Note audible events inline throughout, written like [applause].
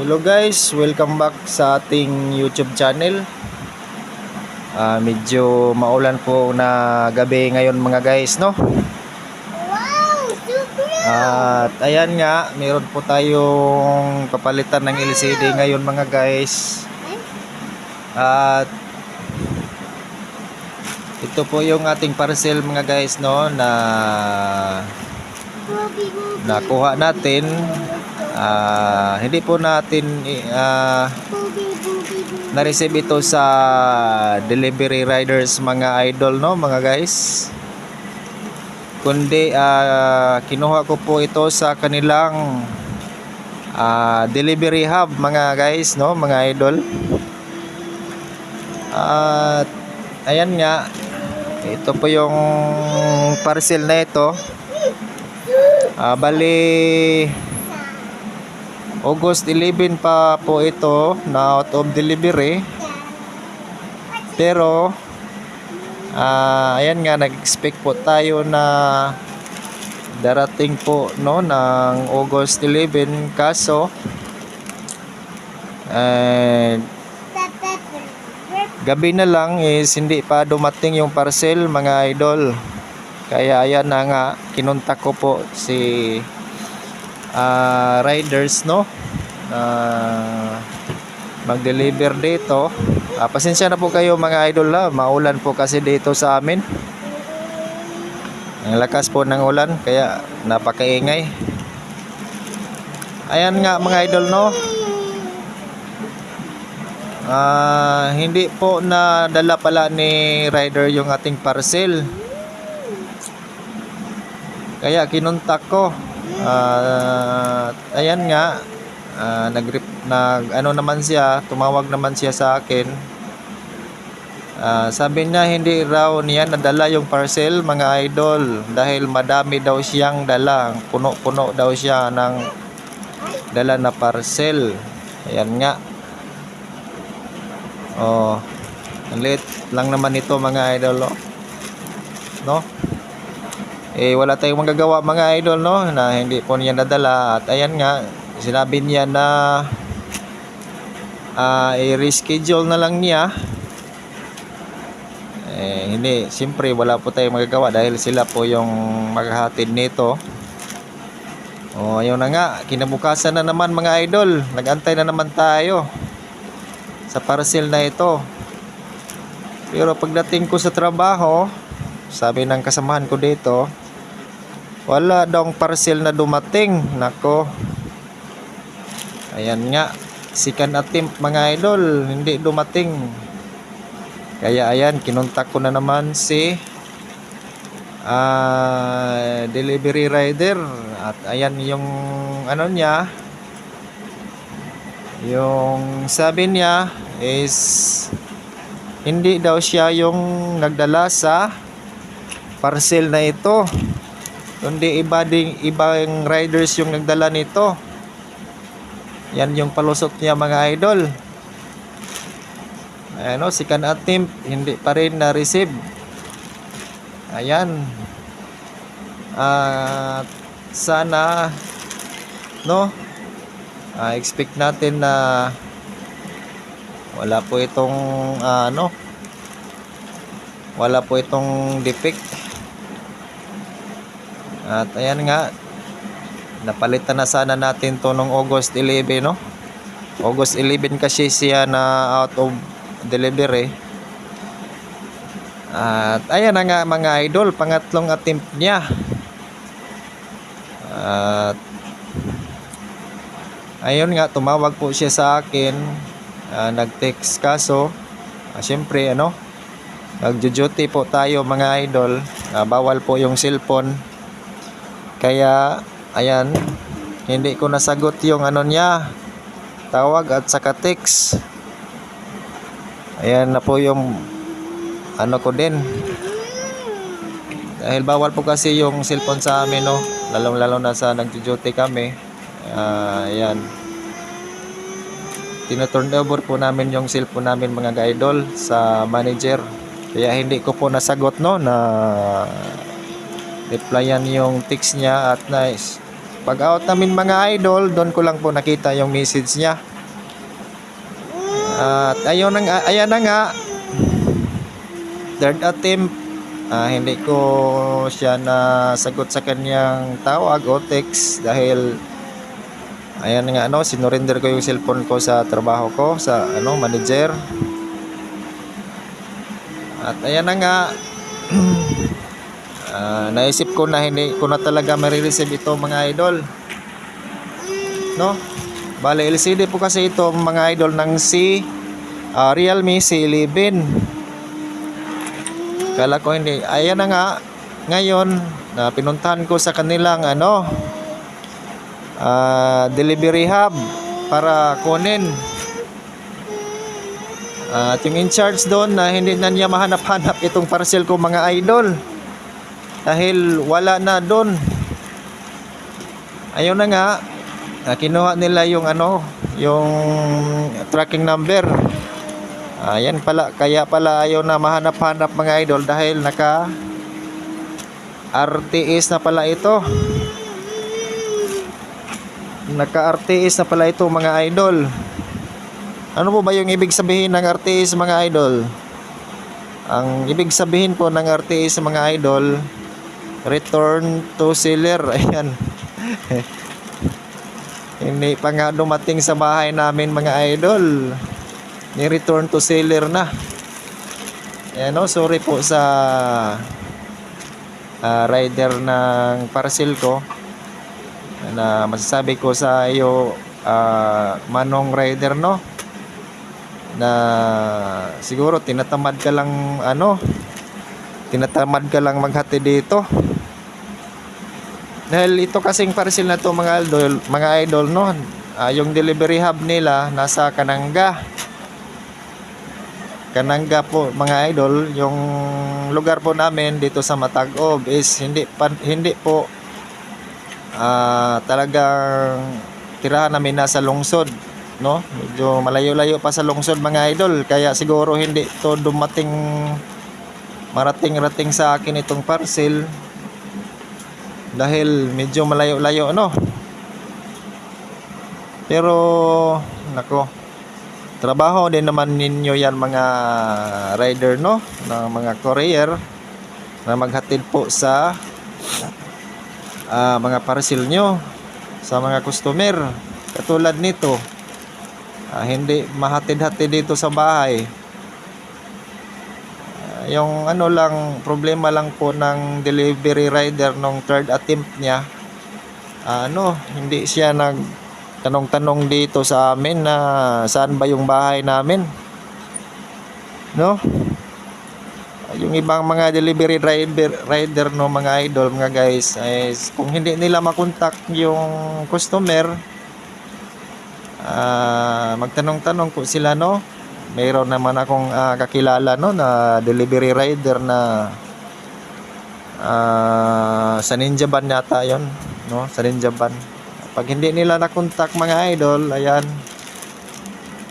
Hello guys, welcome back sa ating YouTube channel. Ah, medyo maulan po na gabi ngayon mga guys, no? Wow! At ayan nga, meron po tayong papalitan ng LCD ngayon mga guys. At ito po yung ating parcel mga guys, no, na nakuha natin. Ah, hindi po natin booby. na-receive ito sa delivery riders mga idol no mga guys kundi ah, kinuha ko po ito sa kanilang ah, delivery hub mga guys no mga idol at ayan nga ito po yung parcel na ito Ah, bali August 11 pa po ito na out of delivery. Pero ah ayan nga nag-expect po tayo na darating po no ng August 11 kaso rip. gabi na lang is hindi pa dumating yung parcel mga idol. Kaya ayan na nga kinuntak ko po si ah, riders no na mag-deliver dito. Ah, pasensya na po kayo mga idol ha, maulan po kasi dito sa amin. Ang lakas po ng ulan kaya napakaingay. Ayan nga mga idol no. Ah, hindi po na dala pala ni rider yung ating parcel. Kaya kinuntak ko. Ah, ayan nga. Ah, nag nag ano naman siya, tumawag naman siya sa akin. Ah, sabi niya hindi raw niya nadala yung parcel mga idol dahil madami daw siyang dala. Puno-puno daw siya ng dala na parcel. Ayan nga. Oh. Ang lang naman ito mga idol, oh. no? Eh wala tayong magagawa mga idol no? Na hindi po niya nadala. At ayan nga sinabi niya na ah i-reschedule na lang niya. Eh hindi. Siyempre wala po tayong magagawa dahil sila po yung maghahatid nito. Oh ayun na nga. Kinabukasan na naman mga idol. Nagantay na naman tayo sa parcel na ito. Pero pagdating ko sa trabaho sabi ng kasamahan ko dito, wala daw parcel na dumating. Nako. Ayan nga. Second attempt mga idol, hindi dumating. Kaya ayan, kinuntak ko na naman si ah, delivery rider. At ayan yung ano niya. Yung sabi niya is hindi daw siya yung nagdala sa parcel na ito. Kundi iba ding ibang riders yung nagdala nito. Yan yung palusot niya mga idol. Ano, Kan Atim hindi pa rin na-receive. Ayan. At sana no ah, expect natin na wala po itong ah, ano wala po itong defect at ayan nga napalitan na sana natin to nung August 11 no? August 11 kasi siya na out of delivery. At ayan na nga mga idol pangatlong attempt niya. At ayun nga tumawag po siya sa akin. Ah, nag-text kaso. Ah, syempre ano Nagjo-duty po tayo mga idol. Ah, bawal po yung cellphone. Kaya ayan, hindi ko nasagot yung ano niya. Tawag at saka text. Ayan na po yung ano ko din. Dahil bawal po kasi yung cellphone sa amin no. Lalong-lalo na sa nagjo-duty kami. Ah, ayan. Tino-turn over po namin yung cellphone namin mga idol sa manager. Kaya hindi ko po nasagot no na replyan yung text niya at nice Pag out namin mga idol, doon ko lang po nakita yung message niya. At ayun na ayan na nga. Third attempt. Ah, hindi ko siya na sagot sa kanyang tawag o text dahil ayan nga ano, sinurrender ko yung cellphone ko sa trabaho ko sa ano, manager. At ayan na nga. [clears throat] Ah, naisip ko na hindi ko na talaga marireceive ito mga idol. No? Bale, LCD po kasi ito mga idol ng si ah, Realme C11. Kala ko hindi. Ayan na nga. Ngayon, na pinuntahan ko sa kanilang ano ah, delivery hub para kunin. Ah, at yung in charge doon na hindi na niya mahanap-hanap itong parcel ko mga idol. Dahil wala na doon. Ayun na nga. ah, kinuha nila yung ano, yung tracking number. Ayan pala, kaya pala ayaw na mahanap-hanap mga idol dahil naka RTS na pala ito. Naka RTS na pala ito mga idol. Ano po ba yung ibig sabihin ng RTS mga idol? Ang ibig sabihin po ng RTS mga idol, return to seller. [laughs] Ayan. Hindi pa nga dumating sa bahay namin mga idol. Ni return to seller na. Ayan o, sorry po sa ah, rider ng parcel ko. Na masasabi ko sa iyo, ah, manong rider no, na siguro tinatamad ka lang ano, tinatamad ka lang maghati dito. Dahil ito kasing parcel na to mga idol, mga idol no, ah, yung delivery hub nila nasa Kananga. Kananga po mga idol, yung lugar po namin dito sa Matagob is hindi pa, hindi po ah, talagang tirahan namin nasa lungsod, no? Medyo malayo-layo pa sa lungsod mga idol, kaya siguro hindi to dumating marating-rating sa akin itong parcel dahil medyo malayo-layo no pero nako. Trabaho din naman ninyo yan mga rider no? Ng mga courier na maghatid po sa ah, mga parcel nyo sa mga customer. Katulad nito ah, hindi mahatid-hatid dito sa bahay yung ano lang problema lang po ng delivery rider nung third attempt niya ano hindi siya nag tanong-tanong dito sa amin na saan ba yung bahay namin. No? Yung ibang mga delivery rider rider no mga idol mga guys ay kung hindi nila makontak yung customer ah magtanong-tanong po sila no mayroon naman akong ah, kakilala no na delivery rider na ah, sa Ninja Van yata yon no sa Ninja Van. Pag hindi nila nakontak mga idol ayan.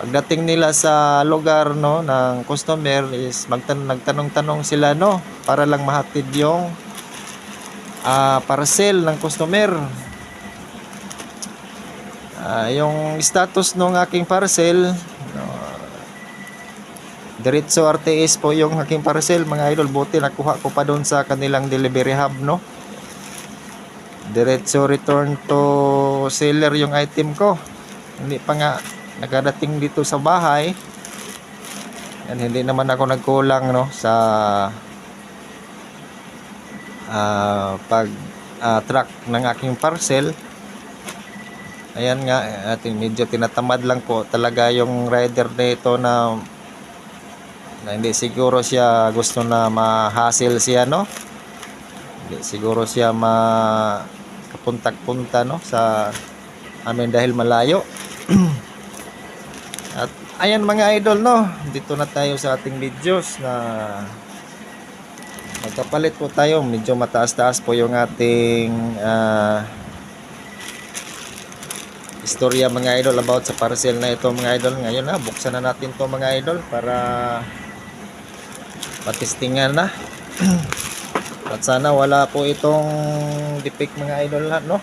Pagdating nila sa lugar no ng customer is magtan nagtanong-tanong sila no para lang mahatid yung ah, parcel ng customer. Ah, yung status ng aking parcel Diretso RTS po yung aking parcel mga idol. Buti nakuha ko pa doon sa kanilang delivery hub no. Diretso return to seller yung item ko. Hindi pa nga nakadating dito sa bahay. Yan, hindi naman ako nagkulang no sa ah, pag ah, track ng aking parcel. Ayan nga, ating medyo tinatamad lang po talaga yung rider nito na na hindi siguro siya gusto na ma-hassle siya no? Hindi siguro siya ma kapuntak-punta no? Sa amin dahil malayo. [clears throat] At ayan mga idol no? Dito na tayo sa ating videos na magkapalit po tayo. Medyo mataas-taas po yung ating ah, istorya mga idol about sa parcel na ito mga idol. Ngayon na buksan na natin to mga idol para patistingan na at sana wala po itong defect mga idol lahat no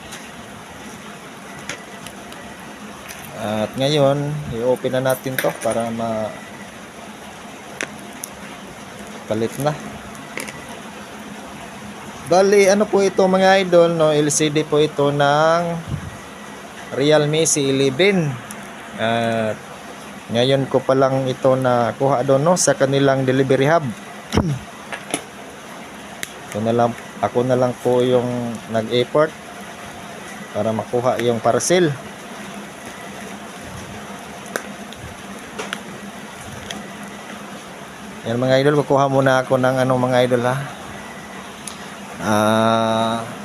At ngayon, i-open na natin to para ma palit na. Bali, ano po ito mga idol, no? LCD po ito ng Realme C11. At ngayon ko pa lang ito na kuha doon no sa kanilang delivery hub. Ako na lang ako na lang po yung nag-import para makuha yung parcel. Yan mga idol, kukuha muna ako ng ano mga idol ha. Ah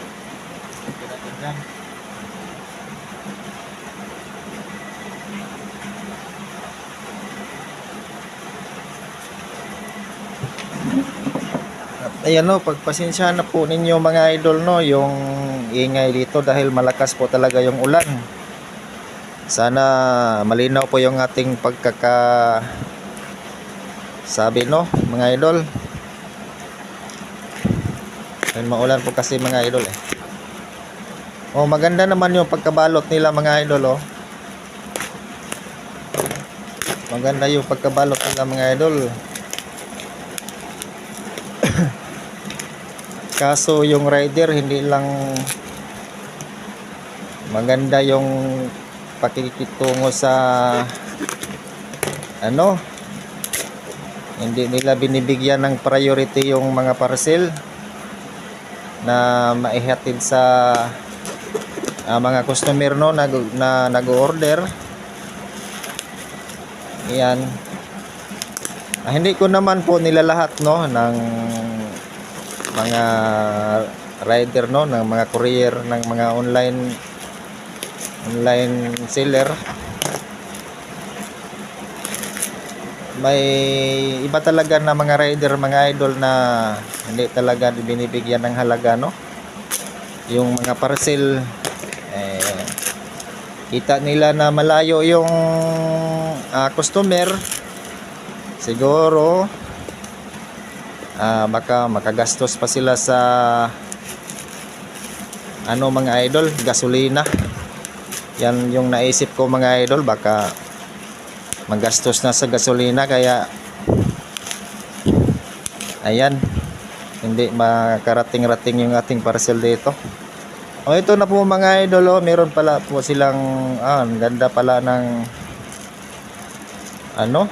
Ayan no, pagpasensyahan na po ninyo mga idol no, yung ingay dito dahil malakas po talaga yung ulan. Sana malinaw po yung ating pagkaka sabi no, mga idol. Dahil maulan po kasi mga idol eh. Oh, maganda naman yung pagkabalot nila mga idol oh. Maganda yung pagkabalot nila mga idol. Kaso yung rider hindi lang maganda yung pakikitungo sa ano hindi nila binibigyan ng priority yung mga parcel na maihatid sa ah, mga customer no nag, na nag-order. Yan. Ah, hindi ko naman po nila lahat no ng mga rider no ng mga courier ng mga online online seller. May iba talaga na mga rider mga idol na hindi talaga binibigyan ng halaga no? Yung mga parcel eh, kita nila na malayo yung ah, customer. Siguro ah baka makagastos pa sila sa ano mga idol gasolina. Yan yung naisip ko mga idol baka magastos na sa gasolina kaya ayan hindi makarating-rating yung ating parcel dito. O ito na po mga idol oh, meron pala po silang ah, ganda pala ng ano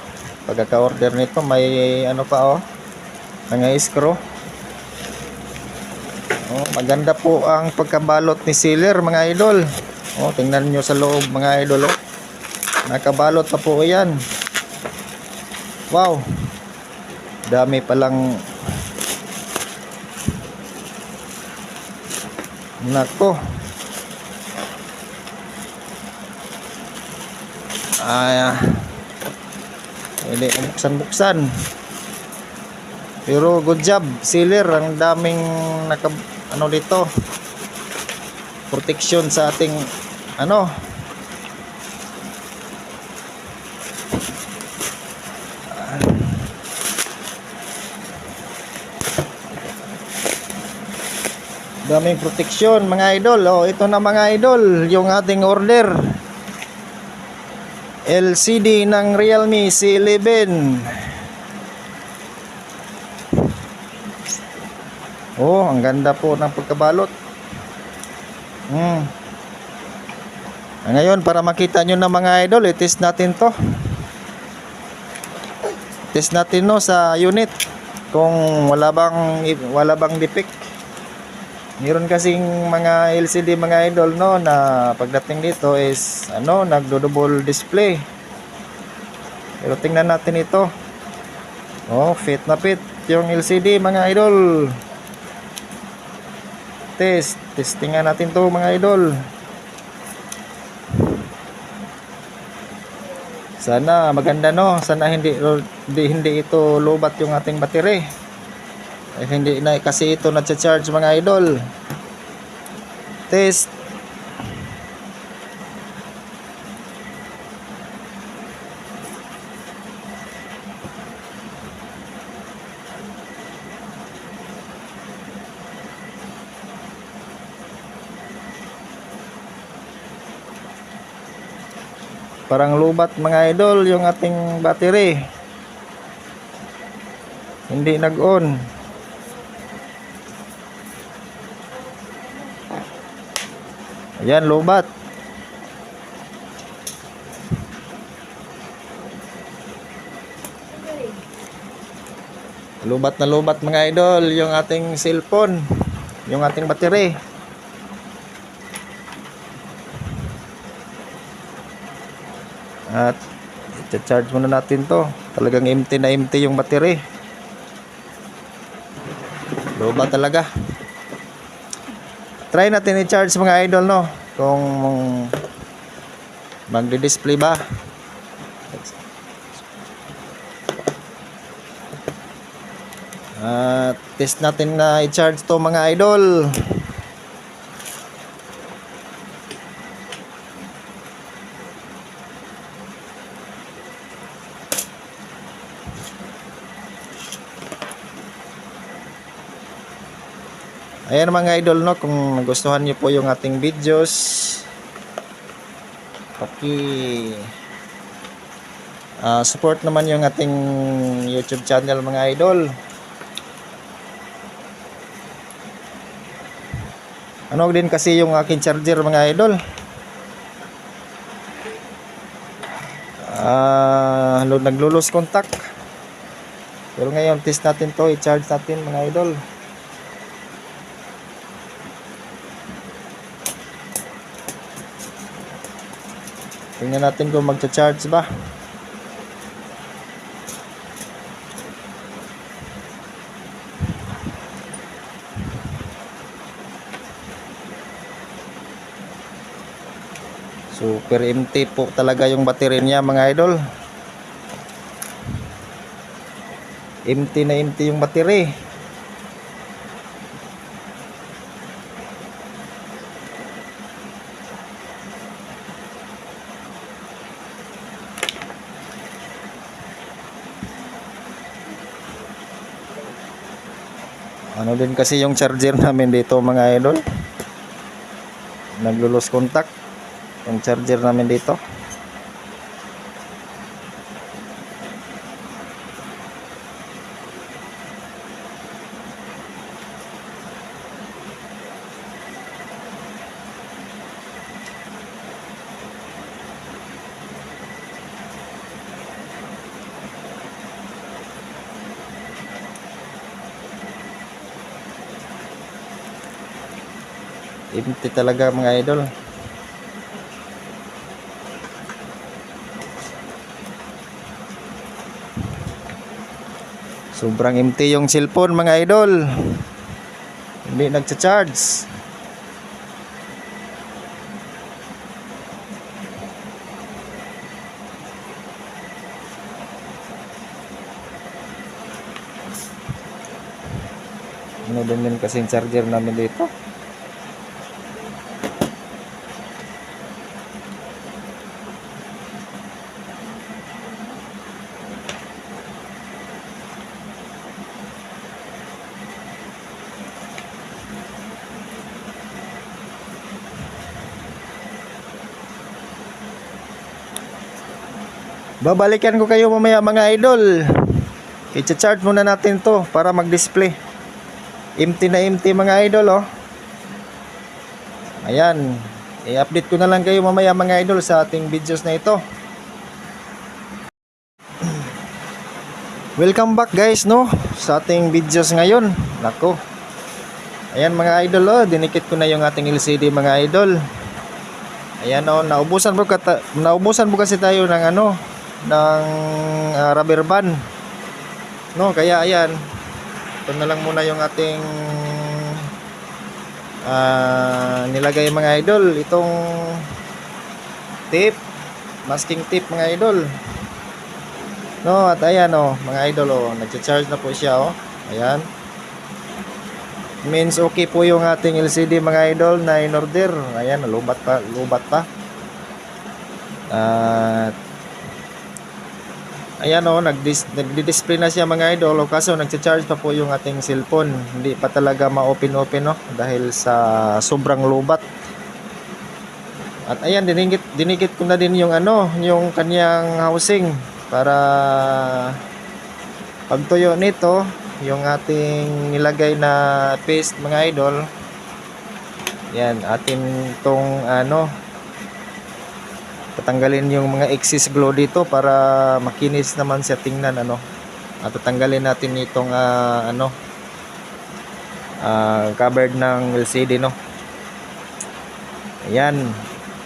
pagkaka-order nito may ano pa oh mga screw oh, maganda po ang pagkabalot ni sealer mga idol. Oh, tingnan nyo sa loob mga idol oh. nakabalot pa po yan. Wow. Dami palang nako. Ay hindi buksan buksan pero good job, sealer. Ang daming naka ano dito. Protection sa ating ano. Daming protection mga idol. Oh, ito na mga idol, yung ating order. LCD ng Realme C11. Oh, ang ganda po ng pagkabalot. Ah, Ngayon, para makita nyo na mga idol, i-test natin to. Test natin no sa unit kung wala bang wala bang defect. Meron kasing mga LCD mga idol no na pagdating dito is ano nagdo-double display. Pero tingnan natin ito. Oh, fit na fit yung LCD mga idol test. Testingan natin to mga idol. Sana maganda no. Sana hindi hindi, hindi ito lobat yung ating battery. Eh, hindi na kasi ito na-charge mga idol. Test. Parang lubat mga idol yung ating battery. Hindi nag-on. Ayan, lubat. Lubat na lubat mga idol yung ating cellphone, yung ating battery. At i-charge muna natin to. Talagang empty na empty yung battery. Lubat talaga. Try natin i-charge mga idol no. Kung magdi-display ba. At test natin na i-charge to mga idol. Ayan mga idol no, kung nagustuhan niyo po yung ating videos, paki ah, support naman yung ating YouTube channel mga idol. Ano din kasi yung aking charger mga idol. Ah, uh, naglulos contact. Pero ngayon test natin to, i-charge natin mga idol. Tingnan natin kung magcha-charge ba. Super empty po talaga yung battery niya mga idol. Empty na empty yung battery. Ano din kasi yung charger namin dito mga idol. Naglulos contact yung charger namin dito. Empty talaga mga idol. Sobrang empty yung cellphone mga idol. Hindi nagcha-charge. Ano din din kasi yung charger namin dito. Babalikan ko kayo mamaya mga idol. I-charge muna natin to para mag-display. Empty na empty mga idol oh. Ayan. I-update ko na lang kayo mamaya mga idol sa ating videos na ito. [clears throat] Welcome back guys no sa ating videos ngayon. Nako. Ayan mga idol oh, dinikit ko na yung ating LCD mga idol. Ayan oh, naubusan po naubusan po kasi tayo ng ano, ng ah, rubber band. No, kaya ayan. Ito na lang muna yung ating ah, nilagay mga idol, itong tape, masking tape mga idol. No, at ayan oh, mga idol oh, nagcha-charge na po siya oh. Ayan. Means okay po yung ating LCD mga idol na in order. Ayan, lubat pa, lubat pa. At Ayan o, nagdis, nagdi-display na siya mga idol. O, kaso nagcha-charge pa po yung ating cellphone. Hindi pa talaga ma-open-open no dahil sa sobrang lubat. At ayan, dinigit, dinigit ko na din yung ano, yung kanyang housing para pagtuyo nito, yung ating nilagay na paste mga idol. Yan, atin tong ano, tatanggalin yung mga excess glue dito para makinis naman siya tingnan ano. At tatanggalin natin itong ah, ano, ah, covered ng LCD no. Ayan,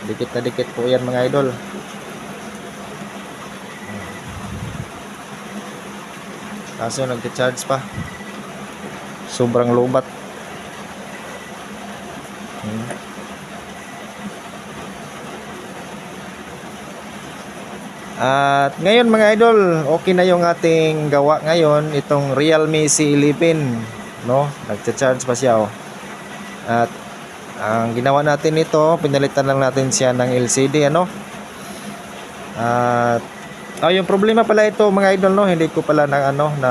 dikit na dikit po yan mga idol. Kaso nagka-charge pa. Sobrang lobat. Hmm. At ngayon mga idol, okay na yung ating gawa ngayon, itong Realme C11, no? Nagcha-charge pa siya oh. At ang ginawa natin ito, pinalitan lang natin siya ng LCD ano. At oh, yung problema pala ito mga idol no, hindi ko pala na ano na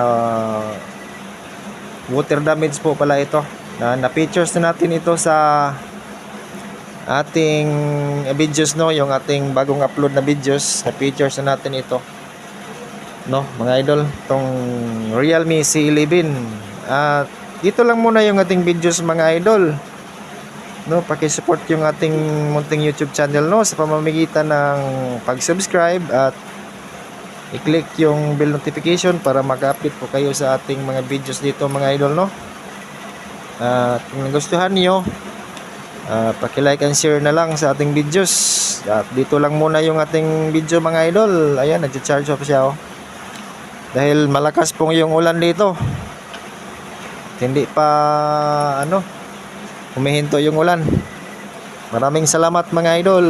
water damage po pala ito. Na, na features na natin ito sa ating videos no, yung ating bagong upload na videos, na features na natin ito. No, mga idol, tong Realme C11. At dito lang muna yung ating videos mga idol. No paki-support yung ating munting YouTube channel no? Sa pamamagitan ng pag-subscribe at i-click yung bell notification para mag-update po kayo sa ating mga videos dito mga idol no? At kung nagustuhan niyo uh, paki-like and share na lang sa ating videos at dito lang muna yung ating video mga idol ayan nagcha-charge off siya oh dahil malakas pong yung ulan dito hindi pa ano humihinto yung ulan. Maraming salamat mga idol.